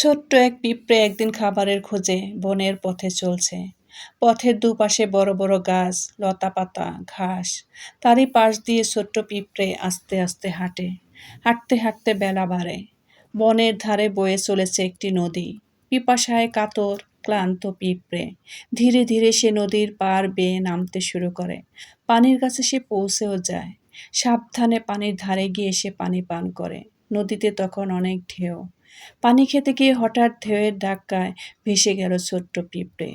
ছোট্ট এক পিঁপড়ে একদিন খাবারের খোঁজে বনের পথে চলছে। পথের দুপাশে বড় বড় গাছ, লতাপাতা, ঘাস, তারই পাশ দিয়ে ছোট্ট পিঁপড়ে আস্তে আস্তে হাঁটে। হাঁটতে হাঁটতে বেলা বাড়ে। বনের ধারে বয়ে চলেছে একটি নদী। পিপাসায় কাতর, ক্লান্ত পিঁপড়ে। ধীরে ধীরে সে নদীর পার বেয়ে নামতে শুরু করে। পানির কাছে সে পৌঁছেও যায়। সাবধানে পানির ধারে গিয়ে সে পানি পান করে। নদীতে তখন অনেক ঢেউ। পানি খেতে গিয়ে হঠাৎ ঢেউয়ের ধাক্কায় ভেসে গেল ছোট্ট পিঁপড়ে।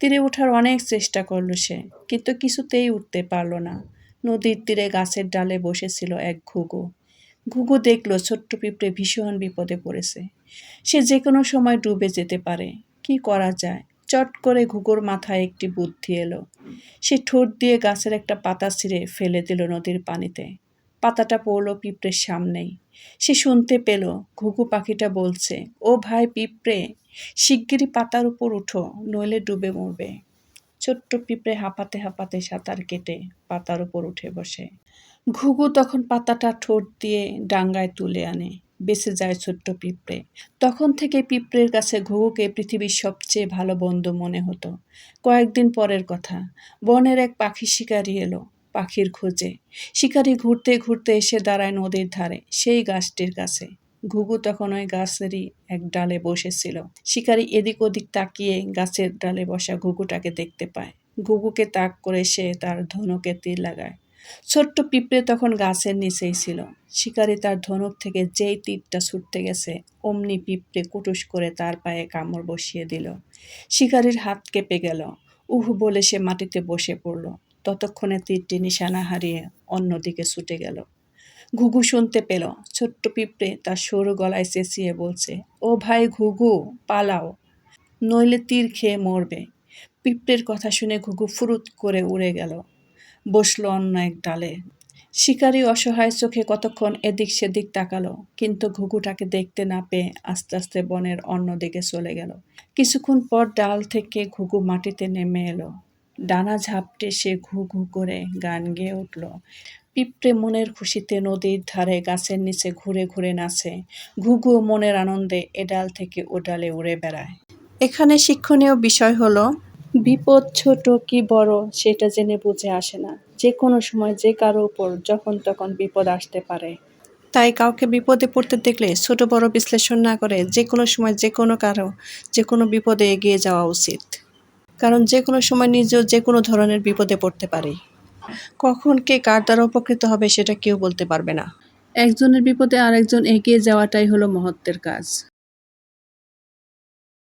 তীরে ওঠার অনেক চেষ্টা করল সে, কিন্তু কিছুতেই উঠতে পারল না। নদীর তীরে গাছের ডালে বসেছিল এক ঘুঘু। ঘুঘু দেখল ছোট্ট পিঁপড়ে ভীষণ বিপদে পড়েছে। সে যে কোনো সময় ডুবে যেতে পারে। কি করা যায়? চট করে ঘুঘুর মাথায় একটি বুদ্ধি এলো। সে ঠোঁট দিয়ে গাছের একটা পাতা ছিঁড়ে ফেলে দিল নদীর পানিতে। পাতাটা পড়ল পিঁপড়ের সামনেই। সে শুনতে পেল, ঘুঘু পাখিটা বলছে, ও ভাই পিঁপড়ে, শিগগিরই পাতার উপর উঠো, নইলে ডুবে মরবে। ছোট্ট পিঁপড়ে হাঁপাতে হাঁপাতে সাঁতার কেটে পাতার উপর উঠে বসে। ঘুঘু তখন পাতাটা ঠোঁট দিয়ে ডাঙ্গায় তুলে আনে, বেঁচে যায় ছোট্ট পিঁপড়ে। তখন থেকে পিঁপড়ের কাছে ঘুঘুকে পৃথিবীর সবচেয়ে ভালো বন্ধু মনে হতো। কয়েকদিন পরের কথা, বনের এক পাখি শিকারি এলো। পাখির খোঁজে। শিকারি ঘুরতে ঘুরতে এসে দাঁড়ায় নদীর ধারে, সেই গাছটির কাছে। ঘুঘু তখন ওই গাছেরই এক ডালে বসেছিল। শিকারি এদিক ওদিক তাকিয়ে গাছের ডালে বসা ঘুঘুটাকে দেখতে পায়। ঘুঘুকে তাক করে সে তার ধনুকে তীর লাগায়। ছোট্ট পিঁপড়ে তখন গাছের নিচেই ছিল। শিকারি তার ধনুক থেকে যেই তীরটা ছুটতে গেছে, অমনি পিঁপড়ে কুটুস করে তার পায়ে কামড় বসিয়ে দিল। শিকারির হাত কেঁপে গেল। উহ বলে সে মাটিতে বসে পড়ল। ততক্ষণে তীরটি নিশানা হারিয়ে অন্যদিকে ছুটে গেল। ঘুঘু শুনতে পেল, ছোট্ট পিঁপড়ে তার সরু গলায় চেঁচিয়ে বলছে, ও ভাই ঘুঘু, পালাও। নইলে তীর খেয়ে মরবে। পিঁপড়ের কথা শুনে ঘুঘু ফুরুত করে উড়ে গেল। বসল অন্য এক ডালে। শিকারী অসহায় চোখে কতক্ষণ এদিক সেদিক তাকালো, কিন্তু ঘুঘুটাকে দেখতে না পেয়ে আস্তে আস্তে বনের অন্য দিকে চলে গেল। কিছুক্ষণ পর ডাল থেকে ঘুঘু মাটিতে নেমে এলো। ডানা ঝাপটে সে ঘু ঘু করে গান গেয়ে উঠল। পিঁপড়ে মনের খুশিতে নদীর ধারে গাছের নিচে ঘুরে ঘুরে নাচে। ঘুঘু মনের আনন্দে এ ডাল থেকে ও ডালে উড়ে বেড়ায়। এখানে শিক্ষণীয় বিষয় হলো, বিপদ ছোট কি বড় সেটা জেনে বুঝে আসে না। যে কোনো সময় যে কারও উপর যখন তখন বিপদ আসতে পারে। তাই কাউকে বিপদে পড়তে দেখলে ছোট বড় বিশ্লেষণ না করে যে কোনো সময় যে কোনো কারও, যে কোনো বিপদে এগিয়ে যাওয়া উচিত। কারণ যে কোনো সময় নিজেও যে কোনো ধরনের বিপদে পড়তে পারে। কখন কে কার দ্বারা উপকৃত হবে সেটা কেউ বলতে পারবে না। একজনের বিপদে আরেকজন এগিয়ে যাওয়াটাই হলো মহত্বের কাজ।